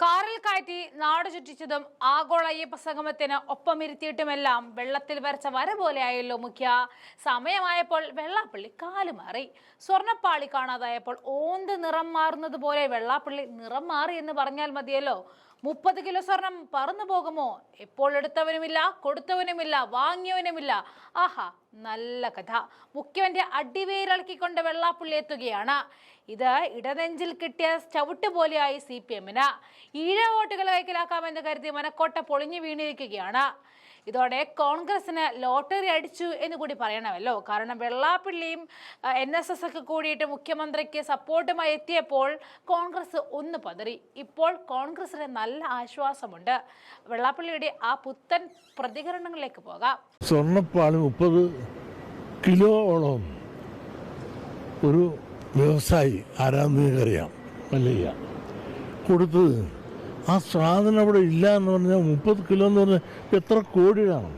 കാറിൽ കയറ്റി നാട് ചുറ്റിച്ചതും ആഗോള അയ്യപ്പ സംഗമത്തിന് ഒപ്പമിരുത്തിയിട്ടുമെല്ലാം വെള്ളത്തിൽ വരച്ച വര പോലെയായല്ലോ മുഖ്യ. സമയമായപ്പോൾ വെള്ളാപ്പള്ളി കാലുമാറി സ്വർണപ്പാളി കാണാതായപ്പോൾ ഓന്ത് നിറം മാറുന്നത് പോലെ വെള്ളാപ്പള്ളി നിറം മാറി എന്ന് പറഞ്ഞാൽ മതിയല്ലോ. മുപ്പത് കിലോ സ്വർണം പറന്നു പോകുമോ? എപ്പോൾ എടുത്തവനുമില്ല കൊടുത്തവനുമില്ല വാങ്ങിയവനുമില്ല. ആഹാ നല്ല കഥ. മുഖ്യവന്റെ അടിവേരിളക്കിക്കൊണ്ട് വെള്ളാപ്പുള്ളി എത്തുകയാണ്. ഇത് ഇടനെഞ്ചിൽ കിട്ടിയ ചവിട്ട് പോലെയായി സി പി എമ്മിന്. ഈഴ വോട്ടുകൾ കൈക്കലാക്കാമെന്ന് കരുതി മനക്കോട്ട പൊളിഞ്ഞു വീണിരിക്കുകയാണ്. ഇതോടെ കോൺഗ്രസിന് ലോട്ടറി അടിച്ചു എന്ന് കൂടി പറയണമല്ലോ. കാരണം വെള്ളാപ്പള്ളിയും എൻ എസ് എസ് ഒക്കെ കൂടിയിട്ട് മുഖ്യമന്ത്രിക്ക് സപ്പോർട്ടുമായി എത്തിയപ്പോൾ കോൺഗ്രസ് ഒന്ന് പതറി. ഇപ്പോൾ കോൺഗ്രസിന് നല്ല ആശ്വാസമുണ്ട്. വെള്ളാപ്പള്ളിയുടെ ആ പുത്തൻ പ്രതികരണങ്ങളിലേക്ക് പോകാം. സ്വർണപ്പാളി മുപ്പത് കിലോളം ഒരു വ്യവസായി ആരാന്ന് അല്ലയ്യ മല്ലയ്യ കൊടുത്തത് ആ സാധനം അവിടെ ഇല്ല എന്ന് പറഞ്ഞാൽ മുപ്പത് കിലോ എന്ന് പറഞ്ഞാൽ എത്ര കോടി കോടിയാണ്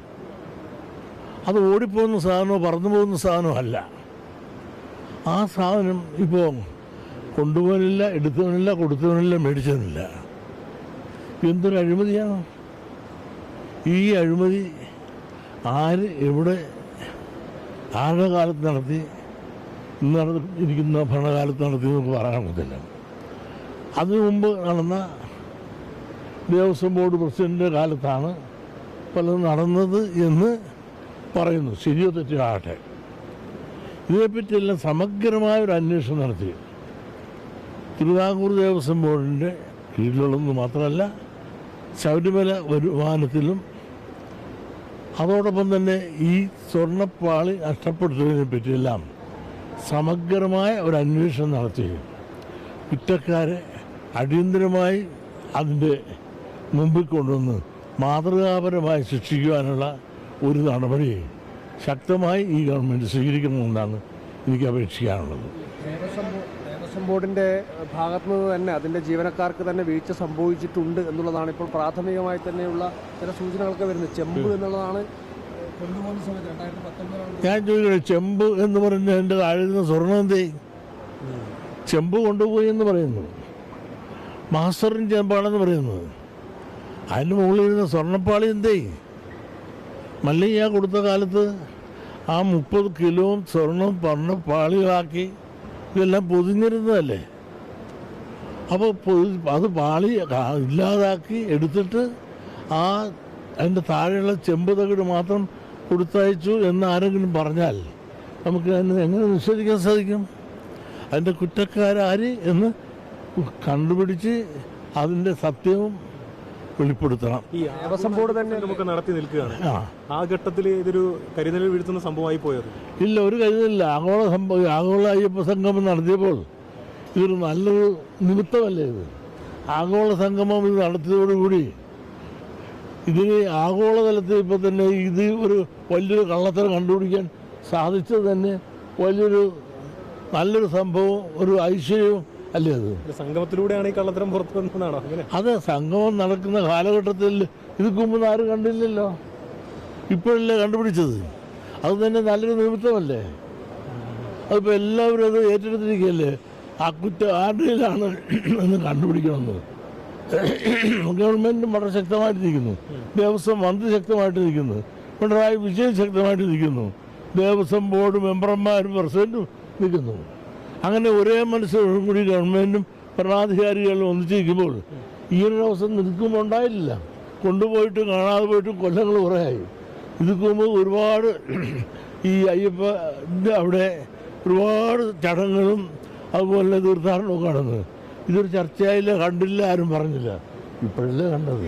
അത് ഓടിപ്പോകുന്ന സാധനമോ പറന്നു പോകുന്ന സാധനമോ അല്ല. ആ സാധനം ഇപ്പോൾ കൊണ്ടുപോകാനില്ല എടുത്തവനില്ല കൊടുത്തവനില്ല മേടിച്ചവനില്ല എന്തൊരു അഴിമതിയാണ്? ഈ അഴിമതി ആര് എവിടെ ആരുടെ കാലത്ത് നടത്തി നടന്നിരിക്കുന്ന ഭരണകാലത്ത് നടത്തി നമുക്ക് പറയാൻ പറ്റില്ല അതിനു മുമ്പ് നടന്ന ദേവസ്വം ബോർഡ് പ്രസിഡന്റിന്റെ കാലത്താണ് പലതും നടന്നത് എന്ന് പറയുന്നു. ശരിയോ തെറ്റോ ആകട്ടെ. ഇതിനെപ്പറ്റിയെല്ലാം സമഗ്രമായ ഒരു അന്വേഷണം നടത്തി. തിരുവിതാംകൂർ ദേവസ്വം ബോർഡിന്റെ കീഴിലുള്ളതെന്ന് മാത്രമല്ല ശബരിമല വരുമാനത്തിലും അതോടൊപ്പം തന്നെ ഈ സ്വർണപ്പാളി നഷ്ടപ്പെടുത്തുന്നതിനെ പറ്റിയെല്ലാം സമഗ്രമായ ഒരു അന്വേഷണം നടത്തി. കുറ്റക്കാരെ അടിയന്തരമായി അതിന്റെ മുമ്പിൽ കൊണ്ടുവന്ന് മാതൃകാപരമായി ശിക്ഷിക്കുവാനുള്ള ഒരു നടപടി ശക്തമായി ഈ ഗവൺമെന്റ് സ്വീകരിക്കണമെന്നാണ് എനിക്ക് അപേക്ഷിക്കാനുള്ളത്. ദേവസ്വം ബോർഡിന്റെ ഭാഗത്തു നിന്ന് തന്നെ അതിന്റെ ജീവനക്കാർക്ക് തന്നെ വീഴ്ച സംഭവിച്ചിട്ടുണ്ട് എന്നുള്ളതാണ് ഇപ്പോൾ പ്രാഥമികമായി തന്നെയുള്ള ചില സൂചനകളൊക്കെ വരുന്നത്. ചെമ്പ് എന്നുള്ളതാണ് ഞാൻ ചോദിച്ചു ചെമ്പ് എന്ന് പറഞ്ഞ എന്റെ താഴെ സ്വർണന്തി എന്തേ? ചെമ്പ് കൊണ്ടുപോയി എന്ന് പറയുന്നു. മാസ്റ്ററിൻ ചെമ്പാണെന്ന് പറയുന്നത്. അതിന് മുകളിൽ ഇരുന്ന സ്വർണപ്പാളി എന്തേ? മല്ലയ്യ കൊടുത്ത കാലത്ത് ആ മുപ്പത് കിലോ സ്വർണം പറഞ്ഞ് പാളികളാക്കി ഇതെല്ലാം പൊതിഞ്ഞിരുന്നതല്ലേ? അപ്പോൾ അത് പാളി ഇല്ലാതാക്കി എടുത്തിട്ട് ആ അതിന്റെ താഴെയുള്ള ചെമ്പ് തകിട് മാത്രം കൊടുത്തയച്ചു എന്ന് ആരെങ്കിലും പറഞ്ഞാൽ നമുക്ക് അതിന് എങ്ങനെ നിഷേധിക്കാൻ സാധിക്കും? അതിന്റെ കുറ്റക്കാരാര് എന്ന് കണ്ടുപിടിച്ച് അതിന്റെ സത്യവും വെളിപ്പെടുത്തണം. ഈ ദേവസ്വം ബോർഡ് തന്നെ നമുക്ക് നടത്തി നിൽക്കുകയാണ്. ആ. ആ ഘട്ടത്തിൽ ഇതൊരു കരുതലിൽ വീഴ്ത്തുന്ന സംഭവമായി പോയത്? ഇല്ല ഒരു കരുതലില്ല ആഗോള സംഭവം ആഗോള അയ്യപ്പ സംഗമം നടത്തിയപ്പോൾ ഇതൊരു നല്ലൊരു നിമിത്തമല്ലേ ഇത്? ആഗോള സംഗമം ഇത് നടത്തിയതോടുകൂടി ഇതിന് ആഗോളതലത്തിൽ ഇപ്പോൾ തന്നെ ഇത് ഒരു വലിയൊരു കള്ളത്തരം കണ്ടുപിടിക്കാൻ സാധിച്ചത് തന്നെ വലിയൊരു നല്ലൊരു സംഭവം ഒരു ഐശ്വര്യവും അല്ലേ അത്? സംഗമത്തിലൂടെയാണ് ഈ കള്ളത്തരം പുറത്തു വന്നതാണോ അങ്ങനെ. അതെ സംഗമം നടക്കുന്ന കാലഘട്ടത്തിൽ ഇത് മുമ്പ് ആരും കണ്ടില്ലല്ലോ. ഇപ്പോഴല്ലേ കണ്ടുപിടിച്ചത്? അത് തന്നെ നല്ലൊരു നിമിത്തമല്ലേ? അതിപ്പോൾ എല്ലാവരും അത് ഏറ്റെടുത്തിരിക്കുകയല്ലേ? ആ കുറ്റം ആരുടെയിലാണ് എന്ന് കണ്ടുപിടിക്കണമെന്ന്? ഗവൺമെന്റും വളരെ ശക്തമായിട്ടിരിക്കുന്നു. ദേവസ്വം മന്ത്രി ശക്തമായിട്ടിരിക്കുന്നു. പിണറായി വിജയൻ ശക്തമായിട്ടിരിക്കുന്നു. ദേവസ്വം ബോർഡ് മെമ്പർമാരും പ്രസിഡന്റും നിൽക്കുന്നു. അങ്ങനെ ഒരേ മനസ്സോടും കൂടി ഗവൺമെന്റും ഭരണാധികാരികളും ഒന്നിച്ചിരിക്കുമ്പോൾ ഈ ഒരു അവസരം നിൽക്കുമ്പോൾ ഉണ്ടായില്ല കൊണ്ടുപോയിട്ട് കാണാതെ പോയിട്ട് കൊല്ലങ്ങൾ കുറേയായി ഇതിക്ക് മുമ്പ് ഒരുപാട് ഈ അയ്യപ്പന്റെ അവിടെ ഒരുപാട് ചടങ്ങുകളും അതുപോലെ തീർത്ഥാടനവും കാണുന്നത് ഇതൊരു ചർച്ചയായില്ല കണ്ടില്ല ആരും പറഞ്ഞില്ല. ഇപ്പോഴല്ലേ കണ്ടത്?